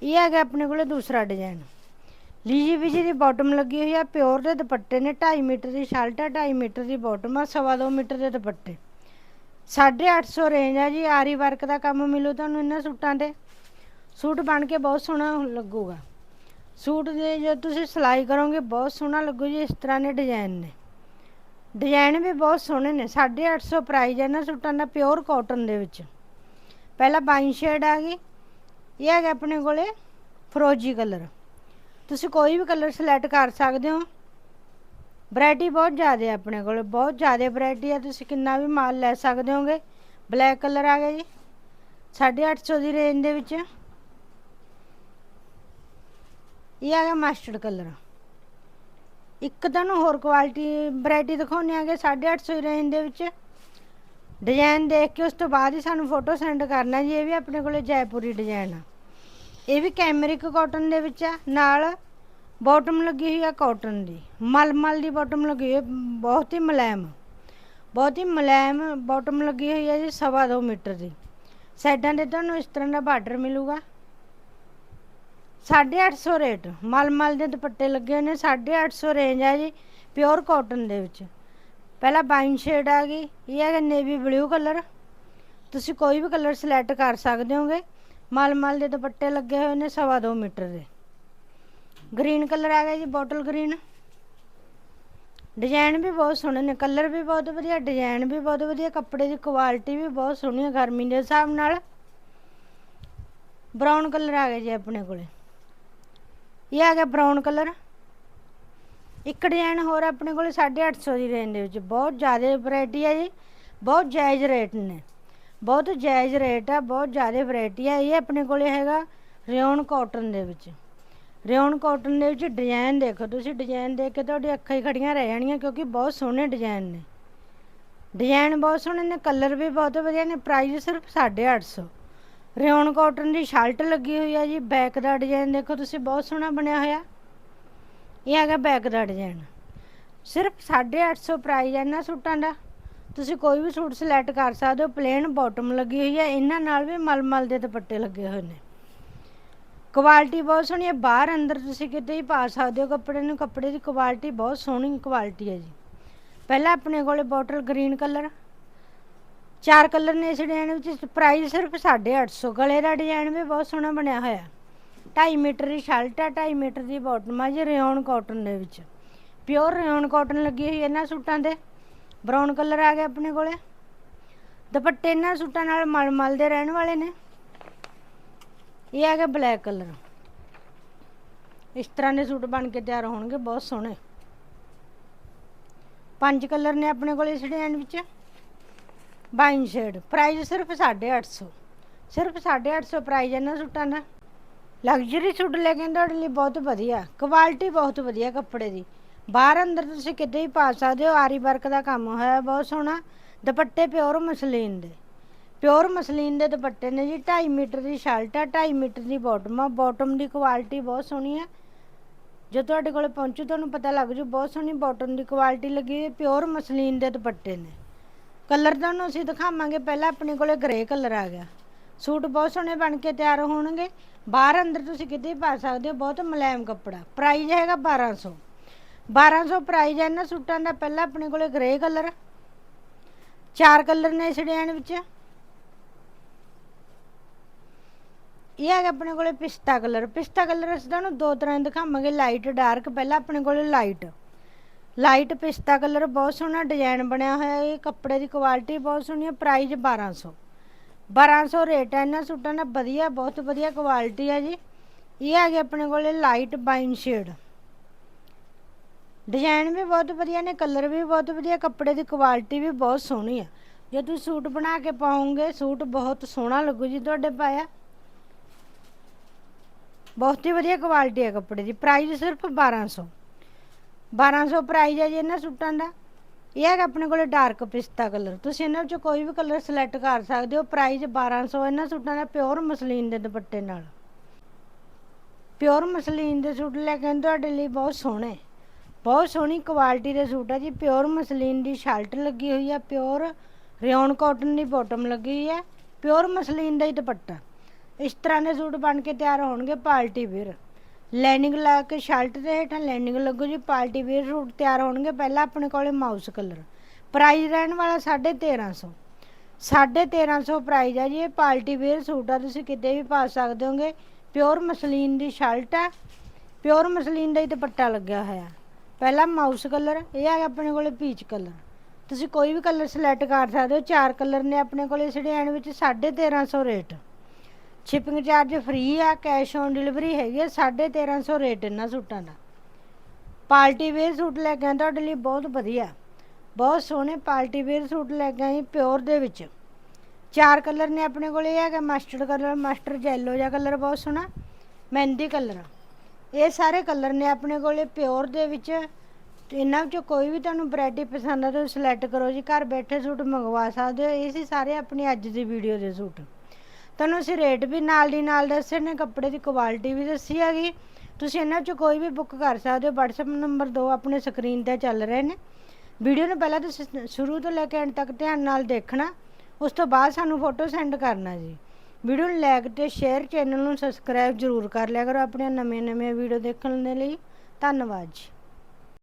ਇਹ ਹੈਗਾ ਆਪਣੇ ਕੋਲੇ ਦੂਸਰਾ ਡਿਜ਼ਾਈਨ ਲੀਜੀ ਵੀਜੀ ਦੀ ਬਾਟਮ ਲੱਗੀ ਹੋਈ ਆ ਪਿਓਰ ਦੇ ਦੁਪੱਟੇ ਨੇ 2.5 ਮੀਟਰ ਦੀ ਸ਼ਰਟ ਆ 2.5 ਮੀਟਰ ਦੀ ਬਾਟਮ ਆ, ਸਵਾ ਦੋ ਮੀਟਰ ਦੇ ਦੁਪੱਟੇ। 850 ਰੇਂਜ ਆ ਜੀ, ਆਰੀ ਵਰਕ ਦਾ ਕੰਮ ਮਿਲੂ ਤੁਹਾਨੂੰ ਇਹਨਾਂ ਸੂਟਾਂ ਤੇ। ਸੂਟ ਬਣ ਕੇ ਬਹੁਤ ਸੋਹਣਾ ਲੱਗੂਗਾ। ਸੂਟ ਦੇ ਜੇ ਤੁਸੀਂ ਸਿਲਾਈ ਕਰੋਗੇ, ਬਹੁਤ ਸੋਹਣਾ ਲੱਗੂ ਜੀ, ਇਸ ਤਰ੍ਹਾਂ ਦੇ ਡਿਜ਼ਾਈਨ ਨੇ। ਡਿਜ਼ਾਈਨ ਵੀ ਬਹੁਤ ਸੋਹਣੇ ਨੇ 850 ਪ੍ਰਾਈਸ ਹੈ ਇਹਨਾਂ ਸੂਟਾਂ ਦਾ ਪਿਓਰ ਕਾਟਨ ਦੇ ਵਿੱਚ। ਪਹਿਲਾ ਬਾਈਨ ਸ਼ੇਡ ਆ ਗਈ ਇਹ ਹੈਗਾ ਆਪਣੇ ਕੋਲੇ ਫਰੋਜੀ ਕਲਰ। ਤੁਸੀਂ ਕੋਈ ਵੀ ਕਲਰ ਸਿਲੈਕਟ ਕਰ ਸਕਦੇ ਹੋ। ਵੈਰਾਈਟੀ ਬਹੁਤ ਜ਼ਿਆਦਾ ਹੈ ਆਪਣੇ ਕੋਲ, ਬਹੁਤ ਜ਼ਿਆਦਾ ਵੈਰਾਈਟੀ ਹੈ ਤੁਸੀਂ ਕਿੰਨਾ ਵੀ ਮਾਲ ਲੈ ਸਕਦੇ ਹੋਗੇ। ਬਲੈਕ ਕਲਰ ਆ ਗਿਆ ਜੀ 850 ਦੀ ਰੇਂਜ ਦੇ ਵਿੱਚ। ਇਹ ਆ ਗਿਆ ਮਸਟਰਡ ਕਲਰ। ਇੱਕ ਤੁਹਾਨੂੰ ਹੋਰ ਕੁਆਲਿਟੀ ਵੈਰਾਈਟੀ ਦਿਖਾਉਣੀ ਆਗੇ 850 ਦੀ ਰੇਂਜ ਦੇ ਵਿੱਚ। ਡਿਜ਼ਾਈਨ ਦੇਖ ਕੇ ਉਸ ਤੋਂ ਬਾਅਦ ਹੀ ਸਾਨੂੰ ਫੋਟੋ ਸੈਂਡ ਕਰਨਾ ਜੀ। ਇਹ ਵੀ ਆਪਣੇ ਕੋਲੇ ਜੈਪੁਰੀ ਡਿਜ਼ਾਈਨ ਆ। ਇਹ ਵੀ ਕੈਮਰਿਕ ਕਾਟਨ ਦੇ ਵਿੱਚ ਆ, ਨਾਲ ਬਾਟਮ ਲੱਗੀ ਹੋਈ ਆ ਕਾਟਨ ਦੀ। ਮਲਮਲ ਦੀ ਬਾਟਮ ਲੱਗੀ ਹੋਈ ਬਹੁਤ ਹੀ ਮੁਲਾਇਮ ਬਹੁਤ ਹੀ ਮੁਲਾਇਮ ਬਾਟਮ ਲੱਗੀ ਹੋਈ ਹੈ ਜੀ, ਸਵਾ ਦੋ ਮੀਟਰ ਦੀ। ਸਾਈਡਾਂ ਤੇ ਤੁਹਾਨੂੰ ਇਸ ਤਰ੍ਹਾਂ ਦਾ ਬਾਰਡਰ ਮਿਲੂਗਾ। 850 ਰੇਟ। ਮਲਮਲ ਦੇ ਦੁਪੱਟੇ ਲੱਗੇ ਹੋਏ ਨੇ 850 ਰੇਂਜ ਆ ਜੀ ਪਿਓਰ ਕਾਟਨ ਦੇ ਵਿੱਚ। ਪਹਿਲਾ ਬਾਈਨ ਸ਼ੇਡ ਆ ਗਈ, ਇਹ ਹੈਗਾ ਨੇਵੀ ਬਲੂ ਕਲਰ ਤੁਸੀਂ ਕੋਈ ਵੀ ਕਲਰ ਸਿਲੈਕਟ ਕਰ ਸਕਦੇ ਹੋਗੇ। ਮਲਮਲ ਦੇ ਦੁਪੱਟੇ ਲੱਗੇ ਹੋਏ ਨੇ ਸਵਾ ਦੋ ਮੀਟਰ ਦੇ। ਗ੍ਰੀਨ ਕਲਰ ਆ ਗਿਆ ਜੀ ਬੋਟਲ ਗ੍ਰੀਨ ਡਿਜ਼ਾਈਨ ਵੀ ਬਹੁਤ ਸੋਹਣੇ ਨੇ ਕਲਰ ਵੀ ਬਹੁਤ ਵਧੀਆ ਡਿਜ਼ਾਈਨ ਵੀ ਬਹੁਤ ਵਧੀਆ, ਕੱਪੜੇ ਦੀ ਕੁਆਲਿਟੀ ਵੀ ਬਹੁਤ ਸੋਹਣੀ ਹੈ ਗਰਮੀ ਦੇ ਹਿਸਾਬ ਨਾਲ। ਬਰਾਊਨ ਕਲਰ ਆ ਗਿਆ ਜੀ ਆਪਣੇ ਕੋਲੇ। ਇਹ ਆ ਗਿਆ ਬਰਾਊਨ ਕਲਰ ਇੱਕ ਡਿਜ਼ਾਈਨ ਹੋਰ ਆਪਣੇ ਕੋਲੇ 850 ਦੀ ਰੇਂਜ ਦੇ ਵਿੱਚ, ਬਹੁਤ ਜ਼ਿਆਦਾ ਵੈਰਾਈਟੀ ਹੈ ਜੀ, ਬਹੁਤ ਜਾਇਜ਼ ਰੇਟ ਨੇ। ਬਹੁਤ ਜਾਇਜ਼ ਰੇਟ ਆ, ਬਹੁਤ ਜ਼ਿਆਦਾ ਵੈਰਾਈਟੀ ਆ, ਇਹ ਆਪਣੇ ਕੋਲੇ ਹੈਗਾ ਰਿਓਨ ਕਾਟਨ ਦੇ ਵਿੱਚ। ਰਿਓਨ ਕਾਟਨ ਦੇ ਵਿੱਚ ਡਿਜ਼ਾਈਨ ਦੇਖੋ ਤੁਸੀਂ ਡਿਜ਼ਾਈਨ ਦੇਖ ਕੇ ਤੁਹਾਡੀ ਅੱਖਾਂ ਹੀ ਖੜੀਆਂ ਰਹਿ ਜਾਣੀਆਂ ਕਿਉਂਕਿ ਬਹੁਤ ਸੋਹਣੇ ਡਿਜ਼ਾਈਨ ਨੇ। ਡਿਜ਼ਾਈਨ ਬਹੁਤ ਸੋਹਣੇ ਨੇ ਕਲਰ ਵੀ ਬਹੁਤ ਵਧੀਆ ਨੇ ਪ੍ਰਾਈਸ ਸਿਰਫ 850 ਰਿਓਨ ਕਾਟਨ ਦੀ ਸ਼ਰਟ ਲੱਗੀ ਹੋਈ ਆ ਜੀ ਬੈਕ ਦਾ ਡਿਜ਼ਾਈਨ ਦੇਖੋ ਤੁਸੀਂ, ਬਹੁਤ ਸੋਹਣਾ ਬਣਿਆ ਹੋਇਆ। ਇਹ ਹੈਗਾ ਬੈਕ ਦਾ ਡਿਜ਼ਾਈਨ ਸਿਰਫ 850 ਪ੍ਰਾਈਸ ਹੈ ਇਹਨਾਂ ਸੂਟਾਂ ਦਾ। ਤੁਸੀਂ ਕੋਈ ਵੀ ਸੂਟ ਸਿਲੈਕਟ ਕਰ ਸਕਦੇ ਹੋ ਪਲੇਨ ਬਾਟਮ ਲੱਗੀ ਹੋਈ ਹੈ, ਇਹਨਾਂ ਨਾਲ ਵੀ ਮਲਮਲ ਦੇ ਦੁਪੱਟੇ ਲੱਗੇ ਹੋਏ ਨੇ। ਕੁਆਲਿਟੀ ਬਹੁਤ ਸੋਹਣੀ ਹੈ, ਬਾਹਰ ਅੰਦਰ ਤੁਸੀਂ ਕਿਤੇ ਹੀ ਪਾ ਸਕਦੇ ਹੋ, ਕੱਪੜੇ ਨੂੰ, ਕੱਪੜੇ ਦੀ ਕੁਆਲਿਟੀ ਬਹੁਤ ਸੋਹਣੀ ਕੁਆਲਿਟੀ ਹੈ ਜੀ। ਪਹਿਲਾਂ ਆਪਣੇ ਕੋਲੇ ਬੋਟਲ ਗ੍ਰੀਨ ਕਲਰ ਚਾਰ ਕਲਰ ਨੇ ਇਸ ਡਿਜ਼ਾਈਨ ਵਿੱਚ ਪ੍ਰਾਈਸ ਸਿਰਫ 850 ਗਲੇ ਦਾ ਡਿਜ਼ਾਈਨ ਵੀ ਬਹੁਤ ਸੋਹਣਾ ਬਣਿਆ ਹੋਇਆ। 2.5 ਮੀਟਰ ਦੀ ਸ਼ਰਟ ਆ 2.5 ਮੀਟਰ ਦੀ ਬਾਟਮ ਆ ਜੀ ਰਿਓਨ ਕਾਟਨ ਦੇ ਵਿੱਚ। ਪਿਓਰ ਰਿਓਨ ਕਾਟਨ ਲੱਗੀ ਹੋਈ ਇਹਨਾਂ ਸੂਟਾਂ ਦੇ। ਬਰਾਊਨ ਕਲਰ ਆ ਗਿਆ ਆਪਣੇ ਕੋਲੇ। ਦੁਪੱਟੇ ਇਹਨਾਂ ਸੂਟਾਂ ਨਾਲ ਮਲਮਲ ਦੇ ਰਹਿਣ ਵਾਲੇ ਨੇ। ਇਹ ਆ ਗਿਆ ਬਲੈਕ ਕਲਰ। ਇਸ ਤਰ੍ਹਾਂ ਦੇ ਸੂਟ ਬਣ ਕੇ ਤਿਆਰ ਹੋਣਗੇ, ਬਹੁਤ ਸੋਹਣੇ। ਪੰਜ ਕਲਰ ਨੇ ਆਪਣੇ ਕੋਲ ਇਸ ਡਿਜ਼ਾਈਨ ਵਿੱਚ। ਬਾਈਨ ਸ਼ੇਡ ਪ੍ਰਾਈਸ ਸਿਰਫ 850 ਸਿਰਫ 850 ਪ੍ਰਾਈਸ ਇਹਨਾਂ ਸੂਟਾਂ ਦਾ। ਲਗਜ਼ਰੀ ਸੂਟ ਲੈ ਕੇ ਤੁਹਾਡੇ ਲਈ ਬਹੁਤ ਵਧੀਆ। ਕੁਆਲਿਟੀ ਬਹੁਤ ਵਧੀਆ ਕੱਪੜੇ ਦੀ। ਬਾਹਰ ਅੰਦਰ ਤੁਸੀਂ ਕਿਤੇ ਵੀ ਪਾ ਸਕਦੇ ਹੋ, ਆਰੀ ਵਰਕ ਦਾ ਕੰਮ ਹੋਇਆ ਬਹੁਤ ਸੋਹਣਾ। ਦੁਪੱਟੇ ਪਿਓਰ ਮਸਲੀਨ ਦੇ। ਪਿਓਰ ਮਸਲੀਨ ਦੇ ਦੁਪੱਟੇ ਨੇ ਜੀ 2.5 ਮੀਟਰ ਦੀ ਸ਼ਰਟ ਆ 2.5 ਮੀਟਰ ਦੀ ਬਾਟਮ ਆ। ਬਾਟਮ ਦੀ ਕੁਆਲਿਟੀ ਬਹੁਤ ਸੋਹਣੀ ਆ। ਜੇ ਤੁਹਾਡੇ ਕੋਲ ਪਹੁੰਚੂ, ਤੁਹਾਨੂੰ ਪਤਾ ਲੱਗ ਜੂ, ਬਹੁਤ ਸੋਹਣੀ ਬਾਟਮ ਦੀ ਕੁਆਲਿਟੀ ਲੱਗੀ ਹੈ ਪਿਓਰ ਮਸਲੀਨ ਦੇ ਦੁਪੱਟੇ ਨੇ। ਕਲਰ ਤੁਹਾਨੂੰ ਅਸੀਂ ਦਿਖਾਵਾਂਗੇ, ਪਹਿਲਾਂ ਆਪਣੇ ਕੋਲੇ ਗ੍ਰੇ ਕਲਰ ਆ ਗਿਆ। ਸੂਟ ਬਹੁਤ ਸੋਹਣੇ ਬਣ ਕੇ ਤਿਆਰ ਹੋਣਗੇ। ਬਾਹਰ ਅੰਦਰ ਤੁਸੀਂ ਕਿਤੇ ਵੀ ਪਾ ਸਕਦੇ ਹੋ, ਬਹੁਤ ਮੁਲਾਇਮ ਕੱਪੜਾ। ਪ੍ਰਾਈਸ ਹੈਗਾ 1200 1200 ਪ੍ਰਾਈਜ਼ ਹੈ ਇਹਨਾਂ ਸੂਟਾਂ ਦਾ ਪਹਿਲਾਂ ਆਪਣੇ ਕੋਲੇ ਗ੍ਰੇ ਕਲਰ ਚਾਰ ਕਲਰ ਨੇ ਇਸ ਡਿਜ਼ਾਈਨ ਵਿੱਚ। ਇਹ ਹੈਗਾ ਆਪਣੇ ਕੋਲੇ ਪਿਸਤਾ ਕਲਰ ਪਿਸਤਾ ਕਲਰ ਅਸੀਂ ਤੁਹਾਨੂੰ ਦੋ ਤਰ੍ਹਾਂ ਦਿਖਾਵਾਂਗੇ। ਲਾਈਟ ਡਾਰਕ ਪਹਿਲਾਂ ਆਪਣੇ ਕੋਲੇ ਲਾਈਟ ਲਾਈਟ ਪਿਸਤਾ ਕਲਰ ਬਹੁਤ ਸੋਹਣਾ ਡਿਜ਼ਾਈਨ ਬਣਿਆ ਹੋਇਆ ਇਹ ਕੱਪੜੇ ਦੀ ਕੁਆਲਿਟੀ ਬਹੁਤ ਸੋਹਣੀ ਹੈ। ਪ੍ਰਾਈਸ 1200 1200 ਰੇਟ ਹੈ। ਇਹਨਾਂ ਸੂਟਾਂ ਦਾ ਵਧੀਆ, ਬਹੁਤ ਵਧੀਆ ਕੁਆਲਿਟੀ ਹੈ ਜੀ। ਇਹ ਹੈਗੇ ਆਪਣੇ ਕੋਲੇ ਲਾਈਟ ਬਾਈਨ ਸ਼ੇਡ ਡਿਜ਼ਾਈਨ ਵੀ ਬਹੁਤ ਵਧੀਆ ਨੇ ਕਲਰ ਵੀ ਬਹੁਤ ਵਧੀਆ, ਕੱਪੜੇ ਦੀ ਕੁਆਲਿਟੀ ਵੀ ਬਹੁਤ ਸੋਹਣੀ ਆ। ਜੇ ਤੁਸੀਂ ਸੂਟ ਬਣਾ ਕੇ ਪਾਓਗੇ, ਸੂਟ ਬਹੁਤ ਸੋਹਣਾ ਲੱਗੂ ਜੀ ਤੁਹਾਡੇ ਪਾਇਆ। ਬਹੁਤ ਹੀ ਵਧੀਆ ਕੁਆਲਿਟੀ ਹੈ ਕੱਪੜੇ ਦੀ ਪ੍ਰਾਈਸ ਸਿਰਫ 1200 1200 ਪ੍ਰਾਈਸ ਹੈ ਜੀ ਇਹਨਾਂ ਸੂਟਾਂ ਦਾ। ਇਹ ਹੈਗਾ ਆਪਣੇ ਕੋਲੇ ਡਾਰਕ ਪਿਸਤਾ ਕਲਰ ਤੁਸੀਂ ਇਹਨਾਂ ਵਿੱਚੋਂ ਕੋਈ ਵੀ ਕਲਰ ਸਿਲੈਕਟ ਕਰ ਸਕਦੇ ਹੋ ਪ੍ਰਾਈਸ 1200 ਇਹਨਾਂ ਸੂਟਾਂ ਦਾ ਪਿਓਰ ਮਸਲੀਨ ਦੇ ਦੁਪੱਟੇ ਨਾਲ। ਪਿਓਰ ਮਸਲੀਨ ਦੇ ਸੂਟ ਲੈ ਕੇ ਆਏ ਤੁਹਾਡੇ ਲਈ ਬਹੁਤ ਸੋਹਣੇ। ਬਹੁਤ ਸੋਹਣੀ ਕੁਆਲਿਟੀ ਦੇ ਸੂਟ ਆ ਜੀ, ਪਿਓਰ ਮਸਲੀਨ ਦੀ ਸ਼ਰਟ ਲੱਗੀ ਹੋਈ ਆ, ਪਿਓਰ ਰਿਓਨ ਕਾਟਨ ਦੀ ਬਾਟਮ ਲੱਗੀ ਹੋਈ ਹੈ ਪਿਓਰ ਮਸਲੀਨ ਦਾ ਹੀ ਦੁਪੱਟਾ। ਇਸ ਤਰ੍ਹਾਂ ਦੇ ਸੂਟ ਬਣ ਕੇ ਤਿਆਰ ਹੋਣਗੇ ਪਾਰਟੀ ਵੇਅਰ। ਲਾਈਨਿੰਗ ਲਾ ਕੇ ਸ਼ਰਟ ਦੇ ਹੇਠਾਂ ਲਾਈਨਿੰਗ ਲੱਗੂ ਜੀ, ਪਾਰਟੀ ਵੇਅਰ ਸੂਟ ਤਿਆਰ ਹੋਣਗੇ, ਪਹਿਲਾਂ ਆਪਣੇ ਕੋਲੇ ਮਾਊਸ ਕਲਰ ਪ੍ਰਾਈਸ ਰਹਿਣ ਵਾਲਾ 1350 1350 ਪ੍ਰਾਈਸ ਆ ਜੀ, ਇਹ ਪਾਰਟੀ ਵੇਅਰ ਸੂਟ ਆ, ਤੁਸੀਂ ਕਿਤੇ ਵੀ ਪਾ ਸਕਦੇ ਹੋਗੇ। ਪਿਓਰ ਮਸਲੀਨ ਦੀ ਸ਼ਰਟ ਆ, ਪਿਓਰ ਮਸਲੀਨ ਦਾ ਹੀ ਦੁਪੱਟਾ ਲੱਗਿਆ ਹੋਇਆ। ਪਹਿਲਾ ਮਾਊਸ ਕਲਰ ਇਹ ਹੈਗਾ ਆਪਣੇ ਕੋਲੇ ਪੀਚ ਕਲਰ ਤੁਸੀਂ ਕੋਈ ਵੀ ਕਲਰ ਸਿਲੈਕਟ ਕਰ ਸਕਦੇ ਹੋ, ਚਾਰ ਕਲਰ ਨੇ ਆਪਣੇ ਕੋਲੇ ਇਸ ਡਿਜ਼ਾਈਨ ਵਿੱਚ 1350 ਰੇਟ ਸ਼ਿਪਿੰਗ ਚਾਰਜ ਫ੍ਰੀ ਆ ਕੈਸ਼ ਔਨ ਡਿਲੀਵਰੀ ਹੈਗੀ ਆ 1350 ਰੇਟ ਇਹਨਾਂ ਸੂਟਾਂ ਦਾ। ਪਾਰਟੀ ਵੇਅਰ ਸੂਟ ਲੈ ਕੇ ਤੁਹਾਡੇ ਲਈ ਬਹੁਤ ਵਧੀਆ। ਬਹੁਤ ਸੋਹਣੇ ਪਾਰਟੀ ਵੇਅਰ ਸੂਟ ਲੈ ਕੇ ਆਏ ਪਿਓਰ ਦੇ ਵਿੱਚ। ਚਾਰ ਕਲਰ ਨੇ ਆਪਣੇ ਕੋਲ, ਇਹ ਹੈਗਾ ਮਸਟਰਡ ਕਲਰ ਮਸਟਰ ਜੈਲੋ ਜਿਹਾ ਕਲਰ ਬਹੁਤ ਸੋਹਣਾ, ਮਹਿੰਦੀ ਕਲਰ ਇਹ ਸਾਰੇ ਕਲਰ ਨੇ ਆਪਣੇ ਕੋਲੇ, ਪਿਓਰ ਦੇ ਵਿੱਚ। ਤੇ ਇਹਨਾਂ ਵਿੱਚੋਂ ਕੋਈ ਵੀ ਤੁਹਾਨੂੰ ਵੈਰਾਈਟੀ ਪਸੰਦ ਆ ਤੁਸੀਂ ਸਿਲੈਕਟ ਕਰੋ ਜੀ। ਘਰ ਬੈਠੇ ਸੂਟ ਮੰਗਵਾ ਸਕਦੇ ਹੋ। ਇਹ ਸੀ ਸਾਰੇ ਆਪਣੀ ਅੱਜ ਦੀ ਵੀਡੀਓ ਦੇ ਸੂਟ। ਤੁਹਾਨੂੰ ਅਸੀਂ ਰੇਟ ਵੀ ਨਾਲ ਦੀ ਨਾਲ ਦੱਸੇ ਨੇ ਕੱਪੜੇ ਦੀ ਕੁਆਲਿਟੀ ਵੀ ਦੱਸੀ ਹੈਗੀ। ਤੁਸੀਂ ਇਹਨਾਂ 'ਚੋਂ ਕੋਈ ਵੀ ਬੁੱਕ ਕਰ ਸਕਦੇ ਹੋ। WhatsApp ਨੰਬਰ ਦੋ ਆਪਣੇ ਸਕਰੀਨ ਤੇ ਚੱਲ ਰਹੇ ਨੇ। ਵੀਡੀਓ ਨੂੰ ਪਹਿਲਾਂ ਤੁਸੀਂ ਸ਼ੁਰੂ ਤੋਂ ਲੈ ਕੇ ਐਂਡ ਤੱਕ ਧਿਆਨ ਨਾਲ ਦੇਖਣਾ। ਉਸ ਤੋਂ ਬਾਅਦ ਸਾਨੂੰ ਫੋਟੋ ਸੈਂਡ ਕਰਨਾ ਜੀ। ਵੀਡੀਓ ਨੂੰ ਲਾਈਕ ਤੇ ਸ਼ੇਅਰ ਚੈਨਲ ਨੂੰ ਸਬਸਕ੍ਰਾਈਬ ਜ਼ਰੂਰ ਕਰ ਲਿਆ ਕਰੋ ਆਪਣੀਆਂ ਨਵੀਆਂ ਨਵੀਆਂ ਵੀਡੀਓ ਦੇਖਣ ਦੇ ਲਈ। ਧੰਨਵਾਦ ਜੀ।